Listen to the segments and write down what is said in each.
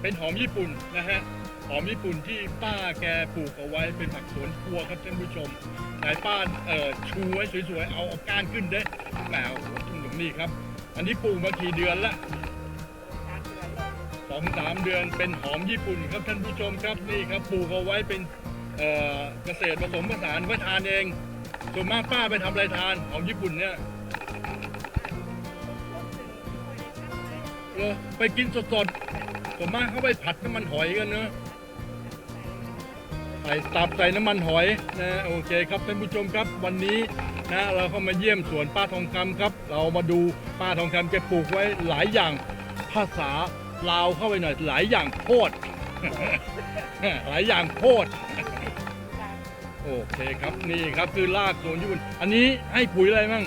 เป็นหอมญี่ปุ่นนะฮะหอมญี่ปุ่นที่ป้าแกปลูกเอาไว้เป็นผักสวนครัวครับท่านผู้ชมไหนป้าเอ่อชูไว้สวยๆเอาเอาก้านขึ้นเด้แหมโอ้โหตรงนี้ครับ อันนี้ปลูกมากี่เดือนละสองสามเดือนเป็นหอมญี่ปุ่นครับท่านผู้ชมครับนี่ครับปลูกเอาไว้เป็นเอ่อเกษตรผสมผสานไว้ทานเอง ส่วนมากป้าไปทำอะไรทานหอมญี่ปุ่นเนี่ย เออไปกินสดๆส่วนมากเขาไปผัดน้ำมันหอยกันเนอะใส่ตับใส่น้ำมันหอยนะโอเคครับท่านผู้ชมครับวันนี้นะเราเข้ามาเยี่ยมสวนป้าทองคำครับ เรามาดูป้าทองคำแกปลูกไว้หลายอย่างภาษาลาวเข้าไปหน่อยหลายอย่างโพด หลายอย่างโพด โอเคครับนี่ครับคือรากสวนญี่ปุ่นอันนี้ให้ปุ๋ยอะไรมั่ง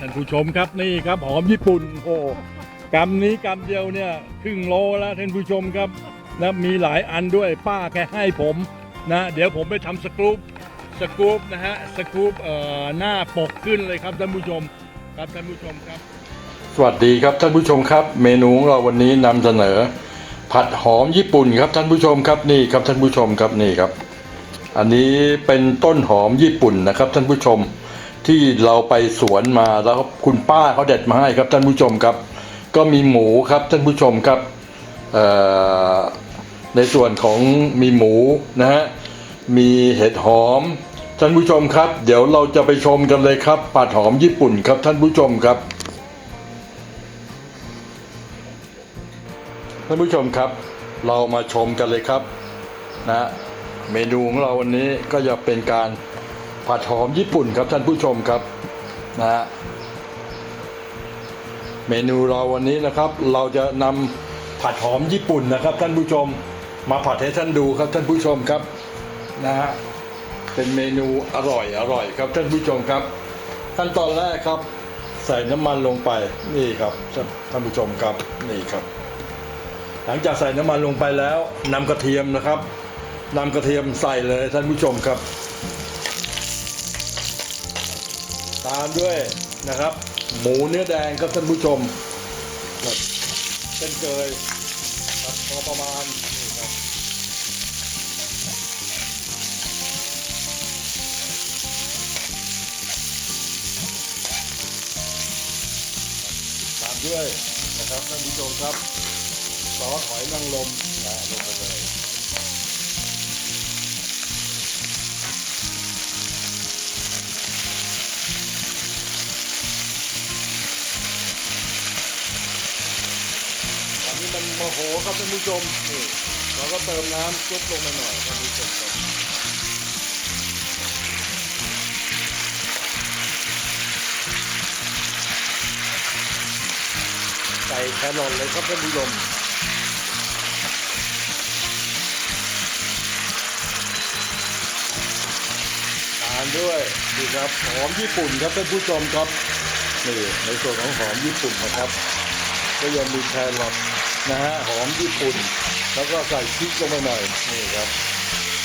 ท่านผู้ชมครับนี่ครับหอมญี่ปุ่นโอ้กำนี้กำเดียวเนี่ยครึ่งโลแล้วท่านผู้ชมครับแล้วมีหลายอันด้วยป้าแค่ให้ผมนะเดี๋ยวผมไปทำสกรูปสกรูปนะฮะสกรูปเอ่อหน้าปกขึ้นเลยครับท่านผู้ชมครับท่านผู้ชมครับ สวัสดีครับท่านผู้ชมครับ เมนูของเราวันนี้นำเสนอ ผัดหอมญี่ปุ่นครับท่านผู้ชมครับนี่ครับท่านผู้ชมครับนี่ครับ อันนี้เป็นต้นหอมญี่ปุ่นนะครับท่านผู้ชม ที่เราไปสวนมาแล้วคุณป้าเขาเด็ดมาให้ครับท่านผู้ชมครับ ก็มีหมูครับท่านผู้ชมครับในส่วนของมีหมูนะฮะมีเห็ดหอม ท่านผู้ชมครับ เดี๋ยวเราจะไปชมกันเลยครับผัดหอมญี่ปุ่นครับท่านผู้ชมครับท่านผู้ชมครับ เรามาชมกันเลยครับนะเมนูของเราวันนี้ก็จะเป็นการ ผัดหอมญี่ปุ่นครับท่านผู้ชมครับนะฮะเมนูเราวันนี้นะครับ เราจะนำผัดหอมญี่ปุ่นนะครับ ท่านผู้ชมมาผัดให้ท่านดูครับท่านผู้ชมครับนะฮะเป็นเมนูอร่อยอร่อยครับท่านผู้ชมครับขั้นตอนแรกครับ ใส่น้ำมันลงไปนี่ครับท่านผู้ชมครับนี่ครับ หลังจากใส่น้ำมันลงไปแล้วนำกระเทียมนะครับนำกระเทียมใส่เลยท่านผู้ชมครับ ตามด้วยนะครับ หมูเนื้อแดงครับท่านผู้ชมเช่นเคยครับพอประมาณนี่ครับตามด้วยนะครับท่านผู้ชมครับซอสหอยนางรม โมโหครับท่านผู้ชมนี่เราก็เติมน้ำซุปลงไปหน่อยท่านผู้ชมครับใส่แครอทเลยครับท่านผู้ชมทานด้วยนี่ครับหอมญี่ปุ่นครับท่านผู้ชมครับนี่ในส่วนของหอมญี่ปุ่นนะครับ ก็ยังมีแครอท นะฮะหอมญี่ปุ่น แล้วก็ใส่พริกลงไปหน่อยนี่ครับ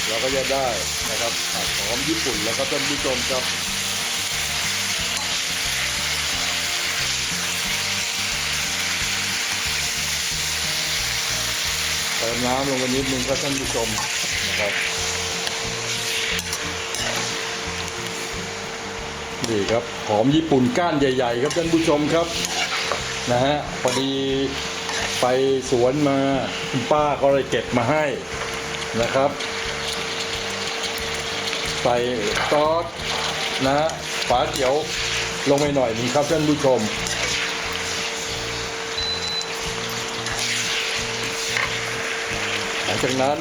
เราก็จะได้นะครับผัดหอมญี่ปุ่นแล้วก็ท่านผู้ชมครับเติมน้ำลงไปนิดนึงครับท่านผู้ชมนะครับนี่ครับหอมญี่ปุ่นก้านใหญ่ ๆ ครับท่านผู้ชมครับนะฮะพอดี ไปสวนมาป้าก็เลยเก็บมาให้นะครับ ใส่ซอสนะฝาเขียวลงไปหน่อยนึงครับท่านผู้ชม หลังจากนั้น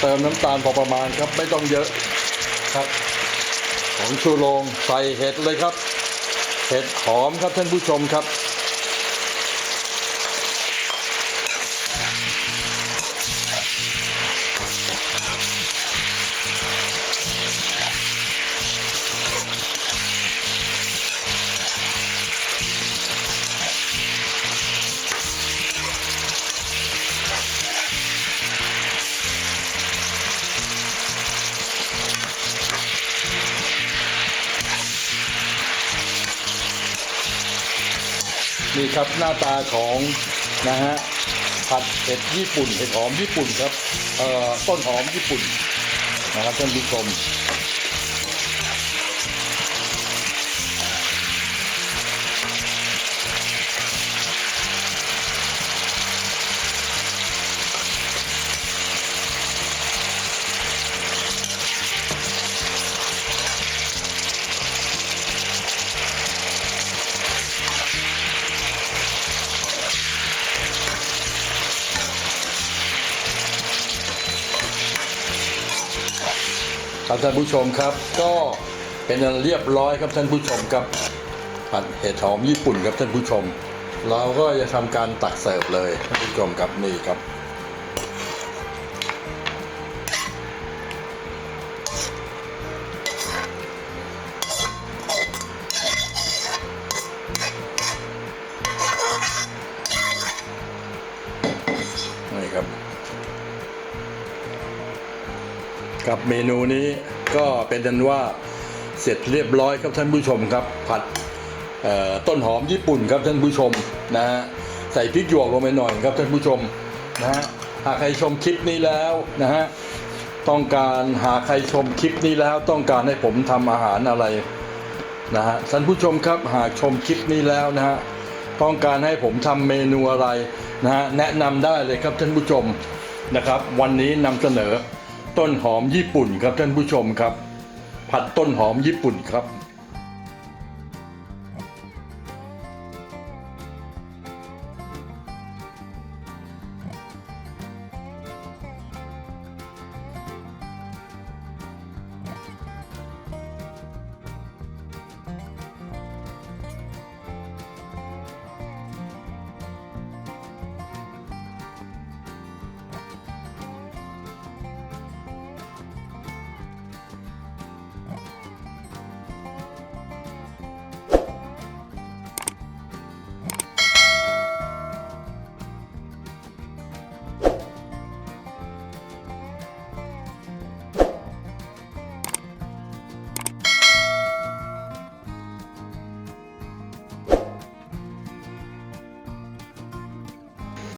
เติมน้ำตาลพอประมาณครับไม่ต้องเยอะครับ ของชูโรงใส่เห็ดเลยครับ เห็ดหอมครับท่านผู้ชมครับ นี่ครับหน้าตาของนะฮะผัดเห็ดญี่ปุ่นเห็ดหอมญี่ปุ่นครับเอ่อต้นหอมญี่ปุ่นนะครับท่านผู้ชม ครับท่านผู้ชมครับ ก็เป็นอันเรียบร้อยครับท่านผู้ชมครับผัดเห็ดหอมญี่ปุ่นครับท่านผู้ชม เราก็จะทำการตักเสิร์ฟเลยท่านผู้ชมครับนี่ครับ กับเมนูนี้ก็เป็นนันว่าเสร็จเรียบร้อยครับท่านผู้ชมครับ ผัดต้นหอมญี่ปุ่นครับท่านผู้ชมนะฮะใส่พริกหยวกลงไปหน่อยครับท่านผู้ชมนะฮะหากใครชมคลิปนี้แล้วนะฮะต้องการหากใครชมคลิปนี้แล้วต้องการให้ผมทำอาหารอะไรนะฮะท่านผู้ชมครับหากชมคลิปนี้แล้วนะฮะต้องการให้ผมทำเมนูอะไรนะฮะแนะนำได้เลยครับท่านผู้ชมนะครับ วันนี้นำเสนอ ต้นหอมญี่ปุ่นครับท่านผู้ชมครับ ผัดต้นหอมญี่ปุ่นครับ